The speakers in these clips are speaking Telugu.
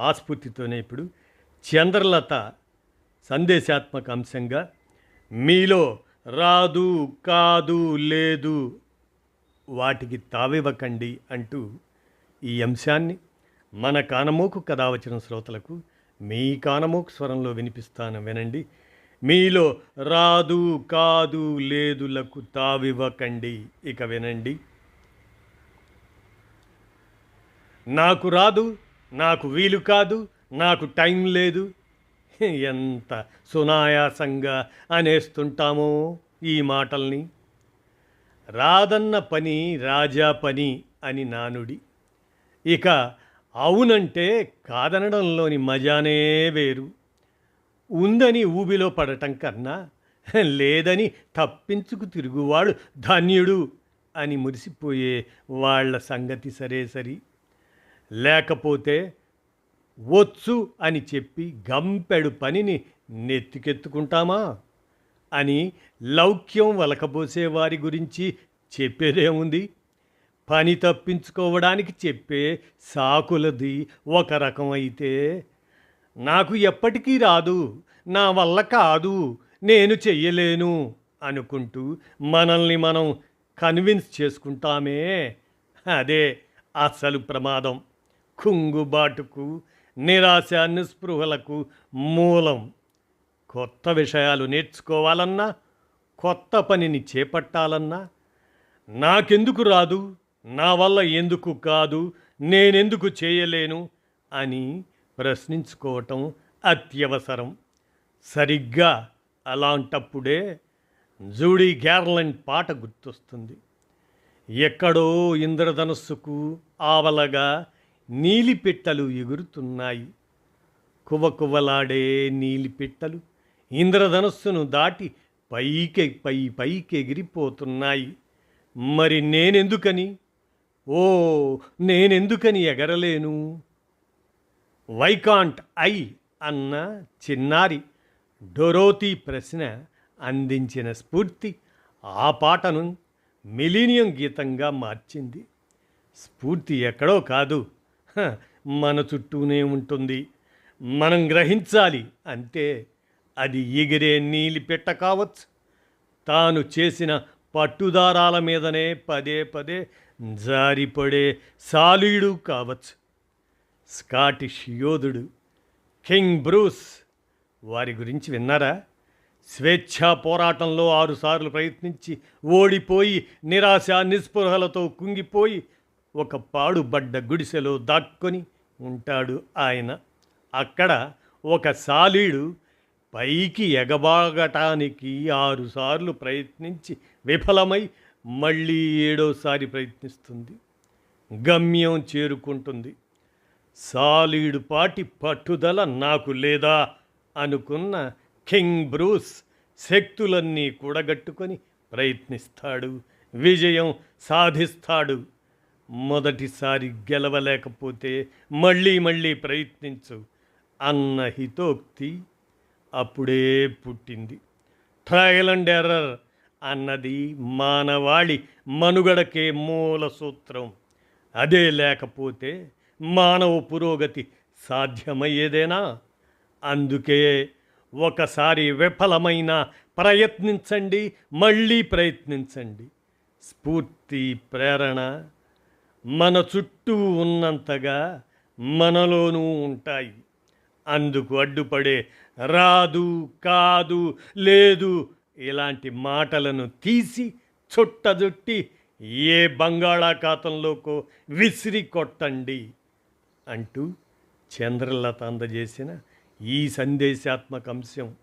ఆస్ఫూర్తితోనే ఇప్పుడు చంద్రలత సందేశాత్మక అంశంగా మీలో రాదు కాదు లేదు వాటికి తావివ్వకండి అంటూ ఈ అంశాన్ని మన కానమోకు కథ వచ్చిన శ్రోతలకు మీ కానమోకు స్వరంలో వినిపిస్తాను వినండి. మీలో రాదు కాదు లేదులకు తావివ్వకండి ఇక వినండి. నాకు రాదు నాకు వీలు కాదు నాకు టైం లేదు. ఎంత సునాయాసంగా అనేస్తుంటామో ఈ మాటల్ని. రాదన్న పని రాజా పని అని నానుడి. ఇక అవునంటే కాదనడంలోని మజానే వేరు. ఉందని ఊబిలో పడటం కన్నా లేదని తప్పించుకు తిరుగువాడు ధన్యుడు అని మురిసిపోయే వాళ్ళ సంగతి సరే సరి లేకపోతే వచ్చు అని చెప్పి గంపెడు పనిని నెత్తికెత్తుకుంటామా అని లౌక్యం వలకబోసే వారి గురించి చెప్పేదేముంది? పని తప్పించుకోవడానికి చెప్పే సాకులది ఒక రకం అయితే నాకు ఎప్పటికీ రాదు నా వల్ల కాదు నేను చెయ్యలేను అనుకుంటూ మనల్ని మనం కన్విన్స్ చేసుకుంటామే. అదే అసలు ప్రమాదం. కుంగుబాటుకు నిరాశ నిస్పృహలకు మూలం. కొత్త విషయాలు నేర్చుకోవాలన్నా కొత్త పనిని చేపట్టాలన్నా నాకెందుకు రాదు నా వల్ల ఎందుకు కాదు నేనెందుకు చేయలేను అని ప్రశ్నించుకోవటం అత్యవసరం. సరిగ్గా అలాంటప్పుడే జూడీ గ్యార్లండ్ పాట గుర్తొస్తుంది. ఎక్కడో ఇంద్రధనస్సుకు ఆవలగా నీలిపిట్టలు ఎగురుతున్నాయి. కువకువలాడే నీలిపిట్టలు ఇంద్రధనస్సును దాటి పైకి పై పైకి ఎగిరిపోతున్నాయి మరి నేనెందుకని? ఓ నేనెందుకని ఎగరలేను? వైకాంట్ ఐ అన్న చిన్నారి డొరోతీ ప్రశ్న అందించిన స్ఫూర్తి ఆ పాటను మిలీనియం గీతంగా మార్చింది. స్ఫూర్తి ఎక్కడో కాదు. మన చుట్టూనే ఉంటుంది. మనం గ్రహించాలి. అంటే అది ఎగిరే నీలిపెట్ట కావచ్చు. తాను చేసిన పట్టుదారాల మీదనే పదే పదే జారిపడే సాలీడు కావచ్చు. స్కాటిష్ యోధుడు కింగ్ బ్రూస్ వారి గురించి విన్నారా? స్వేచ్ఛా పోరాటంలో ఆరుసార్లు ప్రయత్నించి ఓడిపోయి నిరాశ నిస్పృహలతో కుంగిపోయి ఒక పాడుబడ్డ గుడిసెలో దాక్కొని ఉంటాడు ఆయన. అక్కడ ఒక సాలీడు పైకి ఎగబాగటానికి ఆరుసార్లు ప్రయత్నించి విఫలమై మళ్ళీ ఏడోసారి ప్రయత్నిస్తుంది. గమ్యం చేరుకుంటుంది. సాలీడు పాటి పట్టుదల నాకు లేదా అనుకున్న కింగ్ బ్రూస్ శక్తులన్నీ కూడగట్టుకొని ప్రయత్నిస్తాడు. విజయం సాధిస్తాడు. మొదటిసారి గెలవలేకపోతే మళ్ళీ మళ్ళీ ప్రయత్నించు అన్న హితోక్తి అప్పుడే పుట్టింది. ట్రయల్ అండ్ ఎర్రర్ అన్నది మానవాళి మనుగడకే మూల సూత్రం. అదే లేకపోతే మానవ పురోగతి సాధ్యమయ్యేదేనా? అందుకే ఒకసారి విఫలమైన ప్రయత్నించండి మళ్ళీ ప్రయత్నించండి. స్ఫూర్తి ప్రేరణ. మన చుట్టూ ఉన్నంతగా మనలోనూ ఉంటాయి. అందుకు అడ్డుపడే రాదు కాదు లేదు ఇలాంటి మాటలను తీసి చుట్టజుట్టి ఏ బంగాళాఖాతంలోకో విసిరి కొట్టండి అంటూ చంద్రలత అందజేసిన ఈ సందేశాత్మక అంశం.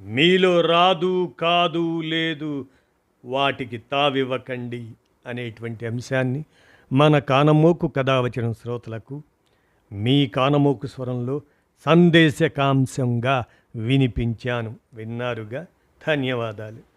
మీలో రాదు కాదు లేదు వాటికి తావివ్వకండి అనేటువంటి అంశాన్ని మన కానమోకు కథ వచ్చిన శ్రోతలకు మీ కానమోకు స్వరంలో సందేశకాంశంగా వినిపించాను. విన్నారుగా? ధన్యవాదాలు.